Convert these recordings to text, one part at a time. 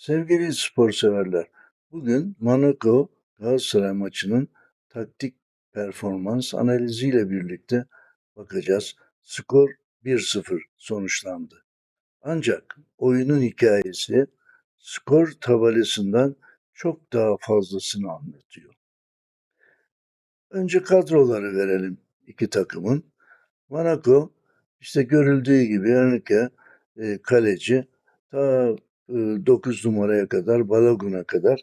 Sevgili spor severler, bugün Monaco Galatasaray maçının taktik performans analiziyle birlikte bakacağız. Skor 1-0 sonuçlandı. Ancak oyunun hikayesi skor tabelasından çok daha fazlasını anlatıyor. Önce kadroları verelim iki takımın. Monaco işte görüldüğü gibi Enrique e, kaleci ta 9 numaraya kadar Balagun'a kadar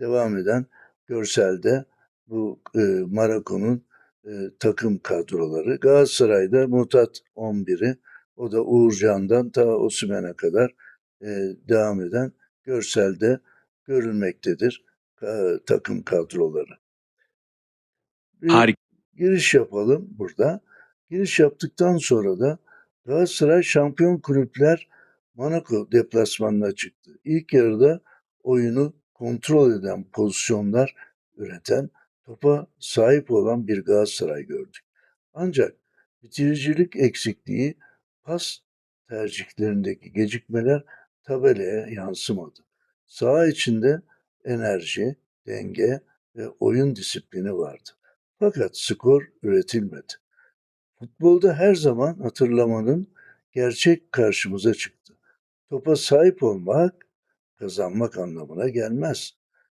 devam eden görselde bu e, Monaco'nun e, takım kadroları. Galatasaray'da Mutat 11'i o da Uğurcan'dan ta Osimhen'e kadar e, devam eden görselde görülmektedir e, takım kadroları. Bir Harika. giriş yapalım burada. Giriş yaptıktan sonra da Galatasaray Şampiyon Kulüpler Monaco deplasmanına çıktı. İlk yarıda oyunu kontrol eden pozisyonlar üreten, topa sahip olan bir Galatasaray gördük. Ancak bitiricilik eksikliği, pas tercihlerindeki gecikmeler tabelaya yansımadı. Saha içinde enerji, denge ve oyun disiplini vardı. Fakat skor üretilmedi. Futbolda her zaman hatırlamanın gerçek karşımıza çıktı. Topa sahip olmak kazanmak anlamına gelmez.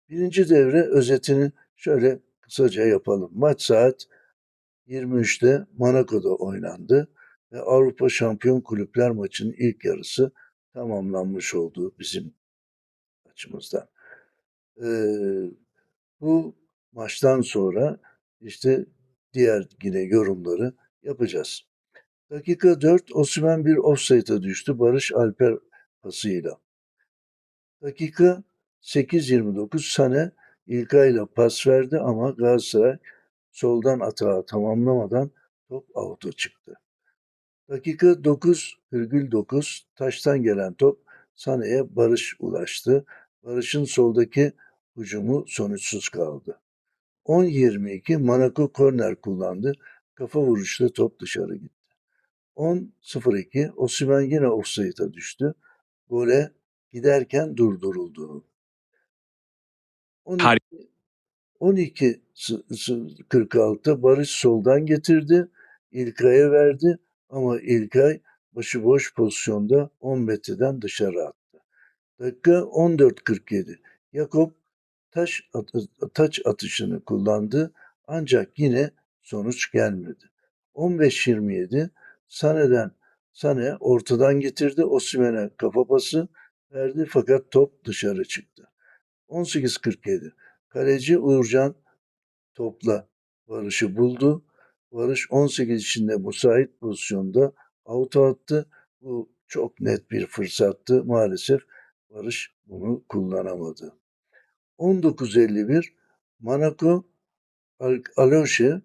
Birinci devre özetini şöyle kısaca yapalım. Maç saat 23'te Monaco'da oynandı ve Avrupa Şampiyon Kulüpler maçının ilk yarısı tamamlanmış oldu bizim açımızdan. Ee, bu maçtan sonra işte diğer yine yorumları yapacağız. Dakika 4 Osimhen bir offside'a düştü Barış Alper pasıyla. Dakika 8.29 Sane İlkay'la pas verdi ama Galatasaray soldan atağı tamamlamadan top out'a çıktı. Dakika 9,9 taştan gelen top Sane'ye Barış ulaştı. Barış'ın soldaki hücumu sonuçsuz kaldı. 10-22 Monaco korner kullandı. Kafa vuruşta top dışarı gitti. 10-02 Osimhen yine offside'a düştü. Gole giderken durduruldu. 12, Harika. 12 46 Barış soldan getirdi. İlkay'a verdi ama İlkay başıboş pozisyonda 10 metreden dışarı attı. Dakika 14.47 Yakup taş, at- taç atışını kullandı ancak yine sonuç gelmedi. 15-27 Sane'den Sane ortadan getirdi. Osimhen'e kafa pası verdi fakat top dışarı çıktı. 18-47 Kaleci Uğurcan topla Barış'ı buldu. Barış 18 içinde müsait pozisyonda avuta attı. Bu çok net bir fırsattı. Maalesef Barış bunu kullanamadı. 19.51 Monaco Al- Alonso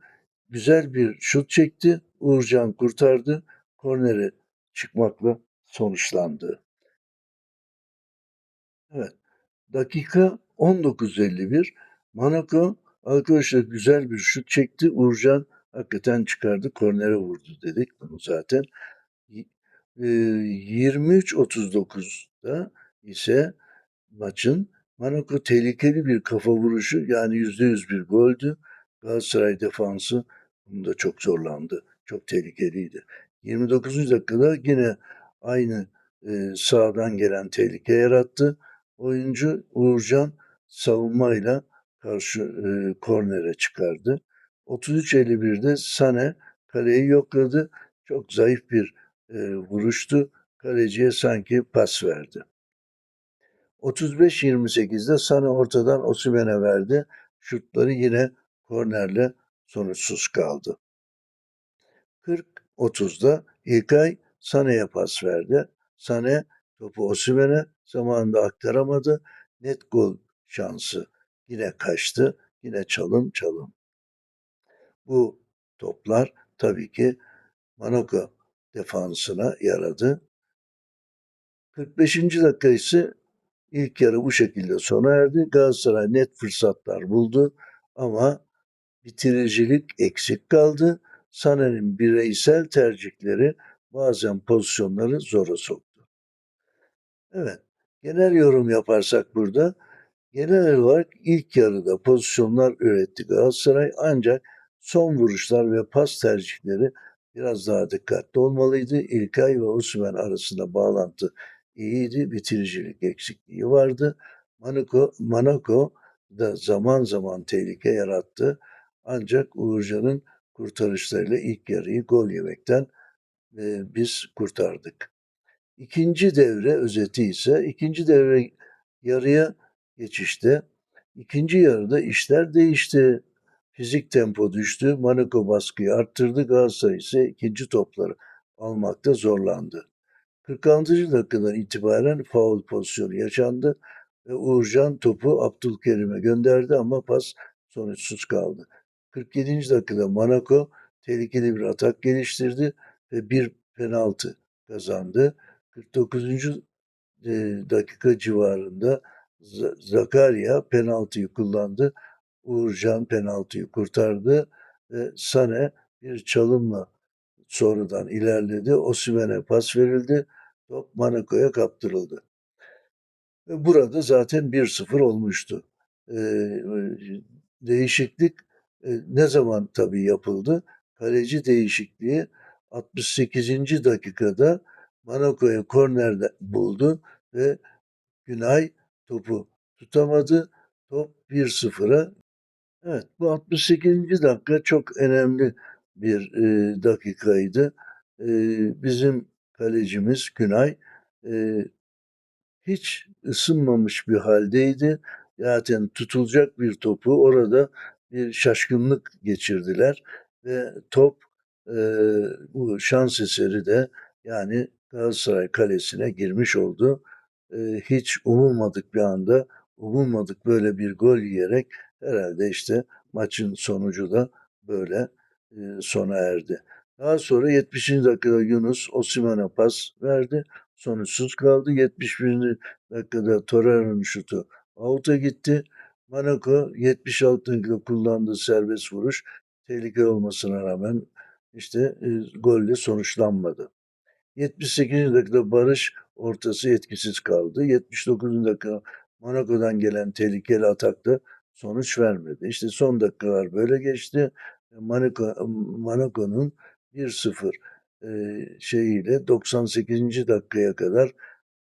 güzel bir şut çekti. Uğurcan kurtardı. Kornere çıkmakla sonuçlandı. Evet. Dakika 19.51 Monaco arkadaşlar güzel bir şut çekti. Uğurcan hakikaten çıkardı. Kornere vurdu dedik bunu zaten. E, 23.39'da ise maçın Monaco tehlikeli bir kafa vuruşu yani %100 bir goldü. Galatasaray defansı bunda çok zorlandı. Çok tehlikeliydi. 29. dakikada yine aynı e, sağdan gelen tehlike yarattı. Oyuncu Uğurcan savunmayla karşı e, kornere çıkardı. 33.51'de Sane kaleyi yokladı. Çok zayıf bir e, vuruştu. Kaleciye sanki pas verdi. 35-28'de Sane ortadan Osimhen'e verdi. Şutları yine kornerle sonuçsuz kaldı. 40-30'da İlkay Sane'ye pas verdi. Sane topu Osimhen'e zamanında aktaramadı. Net gol şansı yine kaçtı. Yine çalım çalım. Bu toplar tabii ki Monaco defansına yaradı. 45. dakika ise ilk yarı bu şekilde sona erdi. Galatasaray net fırsatlar buldu ama bitiricilik eksik kaldı. Sané'nin bireysel tercihleri bazen pozisyonları zora soktu. Evet, Genel yorum yaparsak burada, genel olarak ilk yarıda pozisyonlar üretti Galatasaray ancak son vuruşlar ve pas tercihleri biraz daha dikkatli olmalıydı. İlkay ve Osimhen arasında bağlantı iyiydi, bitiricilik eksikliği vardı. Monaco, Monaco da zaman zaman tehlike yarattı. Ancak Uğurcan'ın kurtarışlarıyla ilk yarıyı gol yemekten e, biz kurtardık. İkinci devre özeti ise ikinci devre yarıya geçişte ikinci yarıda işler değişti. Fizik tempo düştü. Monaco baskıyı arttırdı. Galatasaray ise ikinci topları almakta zorlandı. 46. dakikadan itibaren faul pozisyonu yaşandı ve Uğurcan topu Abdülkerim'e gönderdi ama pas sonuçsuz kaldı. 47. dakikada Monaco tehlikeli bir atak geliştirdi ve bir penaltı kazandı. 49. e, dakika civarında Zakaria penaltıyı kullandı. Uğurcan penaltıyı kurtardı ve Sane bir çalımla sonradan ilerledi. Osimhen'e pas verildi. Top Monaco'ya kaptırıldı. Ve burada zaten 1-0 olmuştu. Ee, değişiklik e, ne zaman tabii yapıldı? Kaleci değişikliği 68. dakikada Monaco'ya kornerde buldu ve Günay topu tutamadı. Top 1-0'a. Evet bu 68. dakika çok önemli bir e, dakikaydı. E, bizim kalecimiz Günay e, hiç ısınmamış bir haldeydi. Zaten tutulacak bir topu orada bir şaşkınlık geçirdiler ve top e, bu şans eseri de yani Galatasaray kalesine girmiş oldu. E, hiç umulmadık bir anda umulmadık böyle bir gol yiyerek herhalde işte maçın sonucu da böyle e, sona erdi. Daha sonra 70. dakikada Yunus Osimhen'e pas verdi. Sonuçsuz kaldı. 71. dakikada Torreira'nın şutu out'a gitti. Monaco 76 dakikada kullandığı serbest vuruş tehlike olmasına rağmen işte e, golle sonuçlanmadı. 78. dakikada Barış ortası etkisiz kaldı. 79. dakika Monaco'dan gelen tehlikeli atakta sonuç vermedi. İşte son dakikalar böyle geçti. Monaco, Monaco'nun 1-0 e, şeyiyle 98. dakikaya kadar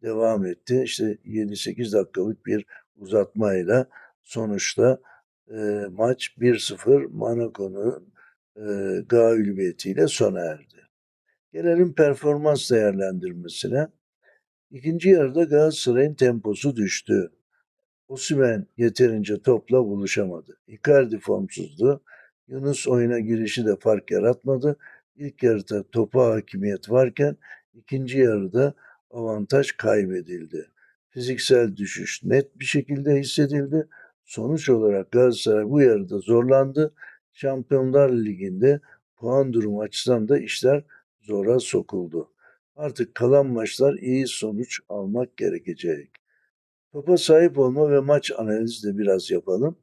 devam etti. İşte 7-8 dakikalık bir uzatmayla sonuçta e, maç 1-0 Monaco'nun e, galibiyetiyle sona erdi. Gelelim performans değerlendirmesine. İkinci yarıda Galatasaray'ın temposu düştü. Osimhen yeterince topla buluşamadı. Icardi formsuzdu. Yunus oyuna girişi de fark yaratmadı. İlk yarıda topa hakimiyet varken ikinci yarıda avantaj kaybedildi. Fiziksel düşüş net bir şekilde hissedildi. Sonuç olarak Galatasaray bu yarıda zorlandı. Şampiyonlar Ligi'nde puan durumu açısından da işler zora sokuldu. Artık kalan maçlar iyi sonuç almak gerekecek. Topa sahip olma ve maç analizi de biraz yapalım.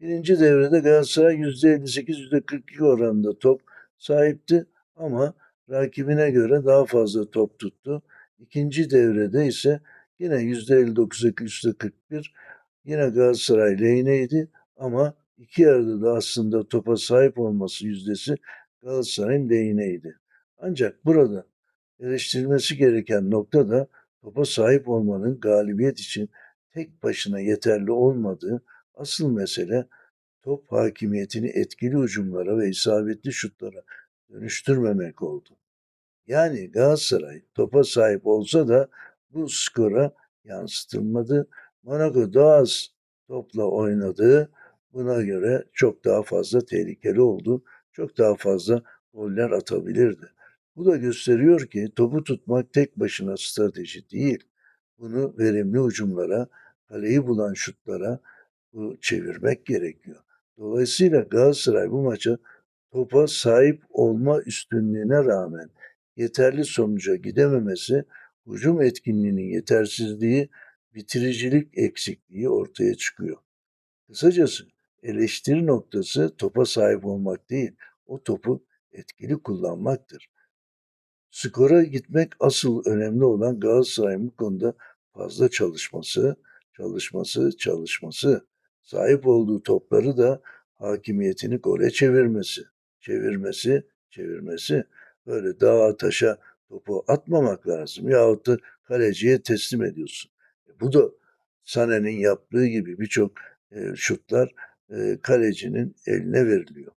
Birinci devrede Galatasaray %58-%42 oranında top sahipti ama rakibine göre daha fazla top tuttu. İkinci devrede ise yine %59-%41 yine Galatasaray lehineydi ama iki yarıda da aslında topa sahip olması yüzdesi Galatasaray'ın lehineydi. Ancak burada eleştirilmesi gereken nokta da topa sahip olmanın galibiyet için tek başına yeterli olmadığı asıl mesele top hakimiyetini etkili hücumlara ve isabetli şutlara dönüştürmemek oldu. Yani Galatasaray topa sahip olsa da bu skora yansıtılmadı. Monaco daha az topla oynadığı buna göre çok daha fazla tehlikeli oldu. Çok daha fazla goller atabilirdi. Bu da gösteriyor ki topu tutmak tek başına strateji değil. Bunu verimli hücumlara, kaleyi bulan şutlara bu çevirmek gerekiyor. Dolayısıyla Galatasaray bu maça topa sahip olma üstünlüğüne rağmen yeterli sonuca gidememesi, hücum etkinliğinin yetersizliği, bitiricilik eksikliği ortaya çıkıyor. Kısacası eleştiri noktası topa sahip olmak değil, o topu etkili kullanmaktır. Skora gitmek asıl önemli olan Galatasaray'ın bu konuda fazla çalışması, çalışması, çalışması, sahip olduğu topları da hakimiyetini gole çevirmesi, çevirmesi, çevirmesi. Böyle dağa taşa topu atmamak lazım yahut da kaleciye teslim ediyorsun. Bu da Sané'nin yaptığı gibi birçok e, şutlar e, kalecinin eline veriliyor.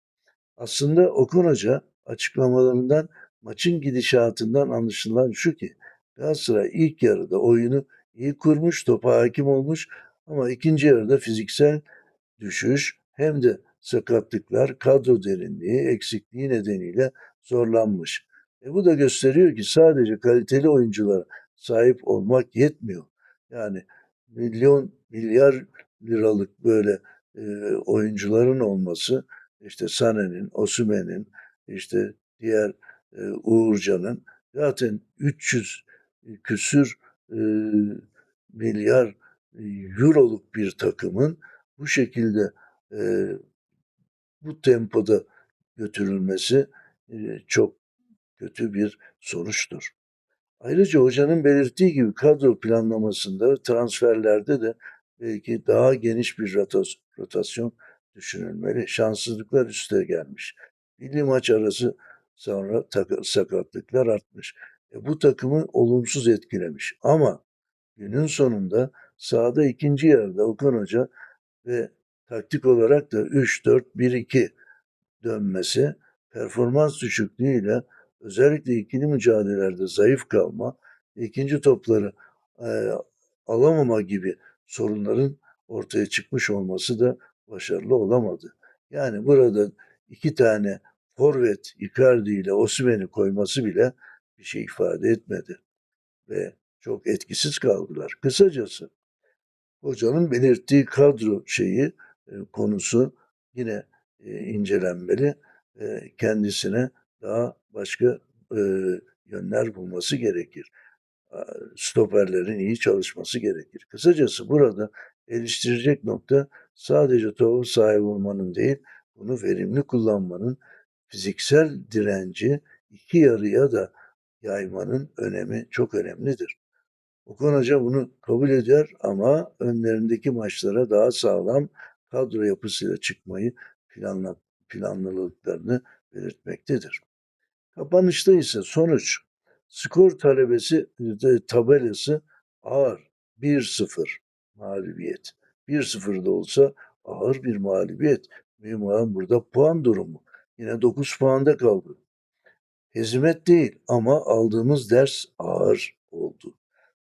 Aslında Okan Hoca açıklamalarından maçın gidişatından anlaşılan şu ki Galatasaray ilk yarıda oyunu iyi kurmuş, topa hakim olmuş ama ikinci yarıda fiziksel düşüş hem de sakatlıklar, kadro derinliği, eksikliği nedeniyle zorlanmış. E bu da gösteriyor ki sadece kaliteli oyunculara sahip olmak yetmiyor. Yani milyon, milyar liralık böyle e, oyuncuların olması işte Sané'nin, Osimhen'in, işte diğer e, Uğurcan'ın zaten 300 küsür e, milyar euroluk bir takımın bu şekilde e, bu tempoda götürülmesi e, çok kötü bir sonuçtur. Ayrıca hocanın belirttiği gibi kadro planlamasında transferlerde de belki daha geniş bir rotasyon düşünülmeli. Şanssızlıklar üste gelmiş. Milli maç arası sonra sakatlıklar artmış. E, bu takımı olumsuz etkilemiş. Ama günün sonunda sahada ikinci yarıda Okan Hoca ve taktik olarak da 3-4-1-2 dönmesi performans düşüklüğüyle özellikle ikili mücadelelerde zayıf kalma, ikinci topları e, alamama gibi sorunların ortaya çıkmış olması da başarılı olamadı. Yani burada iki tane forvet Icardi ile Osimhen'i koyması bile bir şey ifade etmedi. Ve çok etkisiz kaldılar. Kısacası hocanın belirttiği kadro şeyi e, konusu yine e, incelenmeli. E, kendisine daha başka e, yönler bulması gerekir. Stoperlerin iyi çalışması gerekir. Kısacası burada eleştirecek nokta sadece topu sahip olmanın değil, bunu verimli kullanmanın, fiziksel direnci iki yarıya da yaymanın önemi çok önemlidir. Okan Hoca bunu kabul eder ama önlerindeki maçlara daha sağlam kadro yapısıyla çıkmayı planla, planladıklarını belirtmektedir. Kapanışta ise sonuç skor talebesi tabelası ağır 1-0 mağlubiyet. 1-0 da olsa ağır bir mağlubiyet. Mühim burada puan durumu. Yine 9 puanda kaldı. Hizmet değil ama aldığımız ders ağır oldu.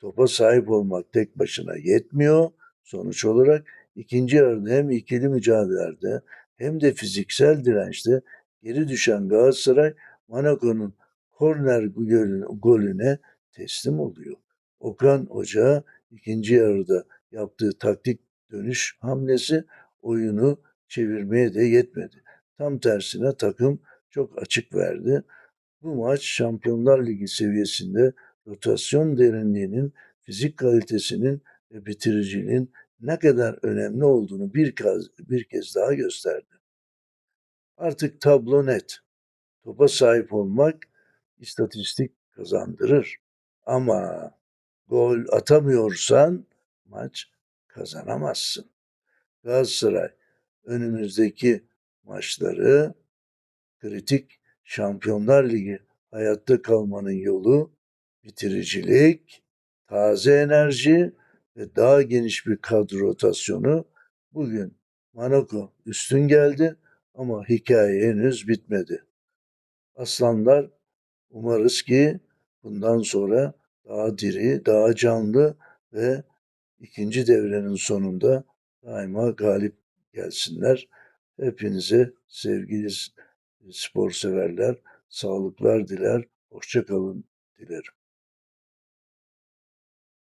Topa sahip olmak tek başına yetmiyor. Sonuç olarak ikinci yarıda hem ikili mücadelelerde hem de fiziksel dirençte geri düşen Galatasaray Monaco'nun korner golüne teslim oluyor. Okan Hoca ikinci yarıda yaptığı taktik dönüş hamlesi oyunu çevirmeye de yetmedi. Tam tersine takım çok açık verdi. Bu maç Şampiyonlar Ligi seviyesinde rotasyon derinliğinin, fizik kalitesinin ve bitiriciliğin ne kadar önemli olduğunu bir kez, bir kez daha gösterdi. Artık tablo net. Topa sahip olmak istatistik kazandırır. Ama gol atamıyorsan maç kazanamazsın. Galatasaray önümüzdeki maçları kritik Şampiyonlar Ligi hayatta kalmanın yolu bitiricilik, taze enerji ve daha geniş bir kadro rotasyonu bugün Monaco üstün geldi ama hikaye henüz bitmedi. Aslanlar umarız ki bundan sonra daha diri, daha canlı ve ikinci devrenin sonunda daima galip gelsinler. Hepinize sevgili spor severler, sağlıklar diler, hoşça kalın dilerim.